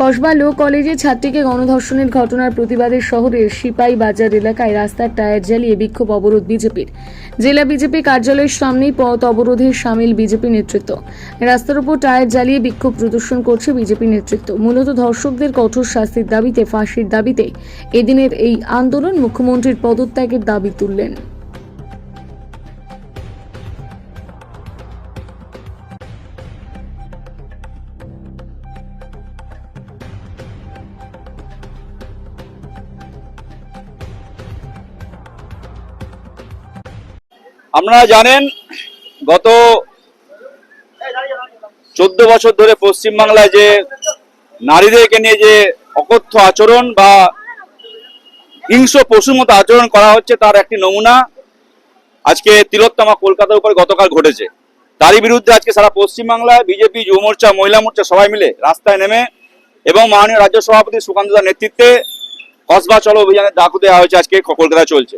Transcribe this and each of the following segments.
কসবা লো কলেজে ছাত্রীকে গণধর্ষণের ঘটনার প্রতিবাদে শহরের সিপাই বাজার এলাকায় রাস্তার টায়ার জ্বালিয়ে বিক্ষোভ অবরোধ বিজেপির। জেলা বিজেপি কার্যালয়ের সামনেই পথ অবরোধে সামিল বিজেপি নেতৃত্ব। রাস্তার উপর টায়ার জ্বালিয়ে বিক্ষোভ প্রদর্শন করছে বিজেপি নেতৃত্ব। মূলত ধর্ষকদের কঠোর শাস্তির দাবিতে, ফাঁসির দাবিতে এদিনের এই আন্দোলন মুখ্যমন্ত্রীর পদত্যাগের দাবি তুললেন। আপনারা জানেন, গত চোদ্দ বছর ধরে পশ্চিমবাংলায় যে নারীদেরকে নিয়ে যে অকথ্য আচরণ বা হিংস্র পশুর মতো আচরণ করা হচ্ছে, তার একটি নমুনা আজকে তিলোত্তমা কলকাতার উপর গতকাল ঘটেছে। তারই বিরুদ্ধে আজকে সারা পশ্চিমবাংলায় বিজেপি, যুব মোর্চা, মহিলা মোর্চা সবাই মিলে রাস্তায় নেমে এবং মাননীয় রাজ্য সভাপতি সুকান্ত দার নেতৃত্বে কসবা চলো অভিযানের ডাকু দেওয়া হয়েছে আজকে কলকাতায় চলছে।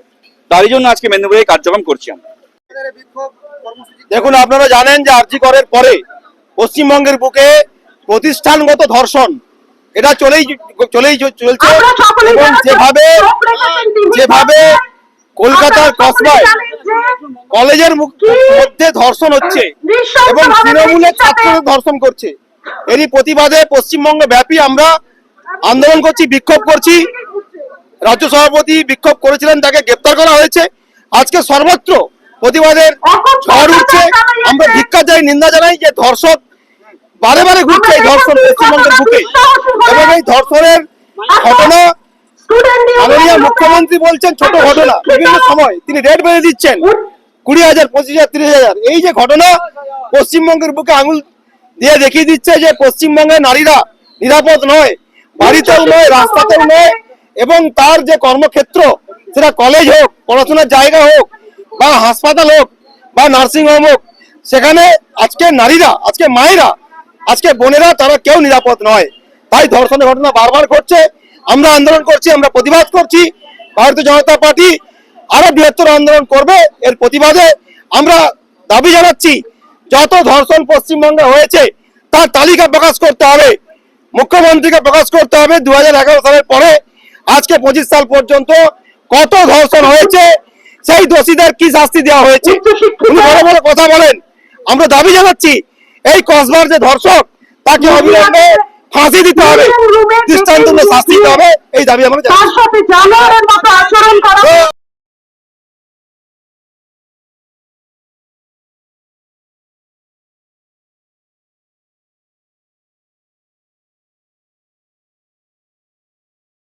তারই জন্য আজকে মেদিনীপুরে কার্যক্রম করছি আমরা। দেখুন আপনারা জানেন যে আরজি করের পরে পশ্চিমবঙ্গের বুকে প্রতিষ্ঠানগত ধর্ষণ এটা চলেই চলেই চলছে এবং যেভাবে। যেভাবে কলকাতার কসবায় কলেজের মধ্যে ধর্ষণ হচ্ছে এবং তৃণমূলের ছাত্রদের ধর্ষণ করছে এরই প্রতিবাদে পশ্চিমবঙ্গ ব্যাপী আমরা আন্দোলন করছি বিক্ষোভ করছি রাজ্য সভাপতি বিক্ষোভ করেছিলেন তাকে গ্রেপ্তার করা হয়েছে আজকে সর্বত্র প্রতিবাদের ঝড় উঠছে। আমরা ভিক্ষা চাই নিন্দা জানাই যে ধর্ষক বারে বারে ঘুরছে এই ধর্ষণ পশ্চিমবঙ্গের বুকে। এবং এই ধর্ষণের ঘটনা মাননীয় মুখ্যমন্ত্রী বলছেন ছোট ঘটনা বিভিন্ন সময়। তিনি রেট বেড়ে দিচ্ছেন কুড়ি হাজার পঁচিশ হাজার তিরিশ হাজার। এই যে ঘটনা পশ্চিমবঙ্গের বুকে আঙুল দিয়ে দেখিয়ে দিচ্ছে যে পশ্চিমবঙ্গের নারীরা নিরাপদ নয় বাড়িতেও নয় রাস্তাতেও নয় এবং তার যে কর্মক্ষেত্র সেটা কলেজ হোক পড়াশোনার জায়গা হোক বা হাসপাতাল হোক বা নার্সিং হোম হোক, সেখানে আজকে নারীরা, আজকে মায়েরা, আজকে বোনেরা তারা কেউ নিরাপদ নয়। তাই ধর্ষণের ঘটনা বারবার ঘটছে, আমরা আন্দোলন করছি, আমরা প্রতিবাদ করছি, ভারতীয় জনতা পার্টি আরও বৃহত্তর আন্দোলন করবে এর প্রতিবাদে আমরা দাবি জানাচ্ছি, যত ধর্ষণ পশ্চিমবঙ্গে হয়েছে, তার তালিকা প্রকাশ করতে হবে। মুখ্যমন্ত্রীকে প্রকাশ করতে হবে দু হাজার এগারো সালের পরে। আজকে পঁচিশ সাল পর্যন্ত কত ধর্ষণ হয়েছে সেই দোষীদের কি শাস্তি দেওয়া হয়েছে? উনি বড় বড় কথা বলেন। আমরা দাবি জানাচ্ছি এই কসবার যে ধর্ষক তাকে অবিলম্বে ফাঁসি দিতে হবে দৃষ্টান্তমূলক শাস্তি দিতে হবে এই দাবি আমরা জানাচ্ছি। তার সাথে জানোয়ারের মতো আচরণ করা তো